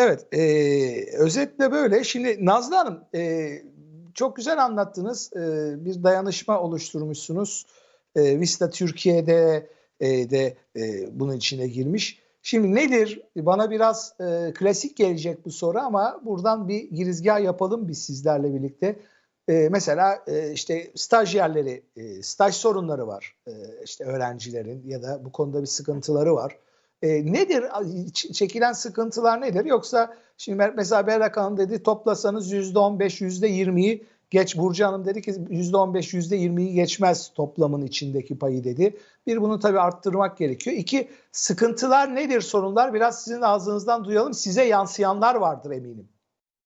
Evet, eee, özetle böyle. Şimdi Nazlı Hanım, eee, çok güzel anlattınız. Eee, bir dayanışma oluşturmuşsunuz. Eee, Vista Türkiye'de eee, de eee, bunun içine girmiş. Şimdi nedir? Bana biraz eee, klasik gelecek bu soru ama buradan bir girizgah yapalım biz sizlerle birlikte. Eee, mesela eee, işte stajyerleri, eee, staj sorunları var. Eee, işte öğrencilerin ya da bu konuda bir sıkıntıları var. Eee, nedir çekilen sıkıntılar nedir? Yoksa şimdi me mesela Berrak Hanım dedi toplasanız %15, %20'yi geç Burcu Hanım dedi ki %15, %20'yi geçmez toplamın içindeki payı dedi. Bir bunu tabii arttırmak gerekiyor. 2 sıkıntılar nedir, sorunlar? Biraz sizin ağzınızdan duyalım. Size yansıyanlar vardır eminim.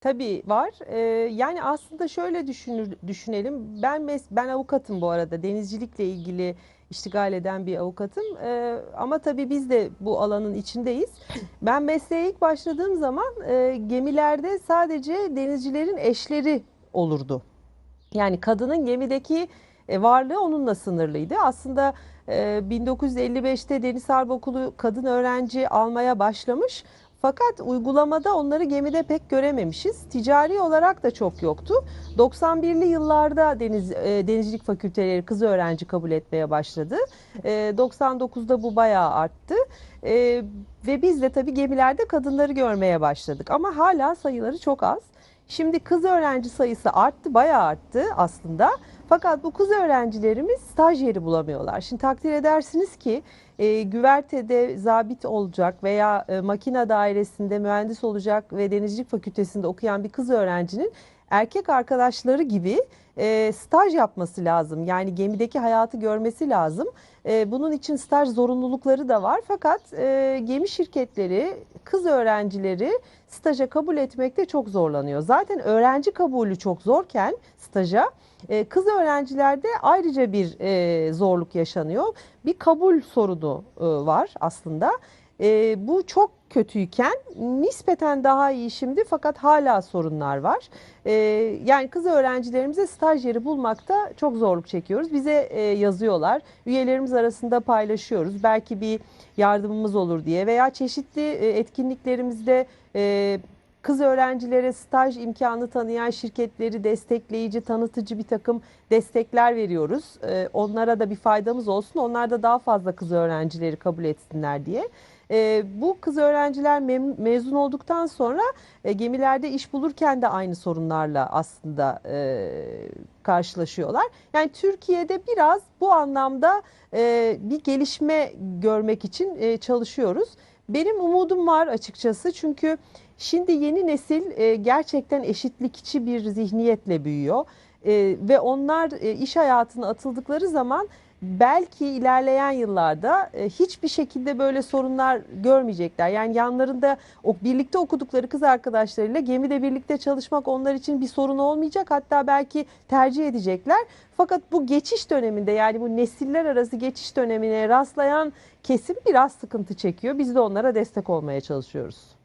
Tabii var. Eee, yani aslında şöyle düşünür düşünelim. Ben mes ben avukatım bu arada. Denizcilikle ilgili iştigal eden bir avukatım. Eee, ama tabii biz de bu alanın içindeyiz. Ben mesleğe ilk başladığım zaman, eee, gemilerde sadece denizcilerin eşleri olurdu. Yani kadının gemideki, eee, varlığı onunla sınırlıydı. Aslında, eee, 1955'te Deniz Harp Okulu kadın öğrenci almaya başlamış fakat uygulamada onları gemide pek görememişiz. Ticari olarak da çok yoktu. 91'li yıllarda deniz eee, denizcilik fakülteleri kız öğrenci kabul etmeye başladı. Eee, 99'da bu bayağı arttı. Eee, ve biz de tabii gemilerde kadınları görmeye başladık ama hâlâ sayıları çok az. Şimdi kız öğrenci sayısı arttı, bayağı arttı aslında. Fakat bu kız öğrencilerimiz staj yeri bulamıyorlar. Şimdi takdir edersiniz ki, eee, güvertede zabit olacak veya, eee, makina dairesinde mühendis olacak ve denizcilik fakültesinde okuyan bir kız öğrencinin erkek arkadaşları gibi, eee, staj yapması lazım. Yani gemideki hayatı görmesi lazım. Eee, bunun için staj zorunlulukları da var fakat, eee, gemi şirketleri kız öğrencileri staja kabul etmekte çok zorlanıyor. Zaten öğrenci kabulü çok zorken staja, eee, kız öğrencilerde ayrıca bir, eee, zorluk yaşanıyor. Bir kabul sorunu, ııı, var aslında. Bu çok kötüyken nispeten daha iyi şimdi fakat hâlâ sorunlar var. Eee, yani kız öğrencilerimize staj yeri bulmakta çok zorluk çekiyoruz. Bize, eee, yazıyorlar. Üyelerimiz arasında paylaşıyoruz. Belki bir yardımımız olur diye veya çeşitli, eee, etkinliklerimizde, eee, kız öğrencilere staj imkânı tanıyan şirketleri destekleyici, tanıtıcı birtakım destekler veriyoruz. Eee, onlara da bir faydamız olsun, onlar da daha fazla kız öğrencileri kabul etsinler diye. Eee, bu kız öğrenciler mem mezun olduktan sonra, eee, gemilerde iş bulurken de aynı sorunlarla aslında, eee, karşılaşıyorlar. Yani Türkiye'de biraz bu anlamda, eee, bir gelişme görmek için, eee, çalışıyoruz. Benim umudum var açıkçası çünkü şimdi yeni nesil, eee, gerçekten eşitlikçi bir zihniyetle büyüyor, eee, ve onlar, eee, iş hayatına atıldıkları zaman belki ilerleyen yıllarda, eee, hiçbir şekilde böyle sorunlar görmeyecekler. Yani yanlarında o birlikte okudukları kız arkadaşlarıyla gemide birlikte çalışmak onlar için bir sorun olmayacak. Hatta belki tercih edecekler. Fakat bu geçiş döneminde yani bu nesiller arası geçiş dönemine rastlayan kesim biraz sıkıntı çekiyor. Biz de onlara destek olmaya çalışıyoruz.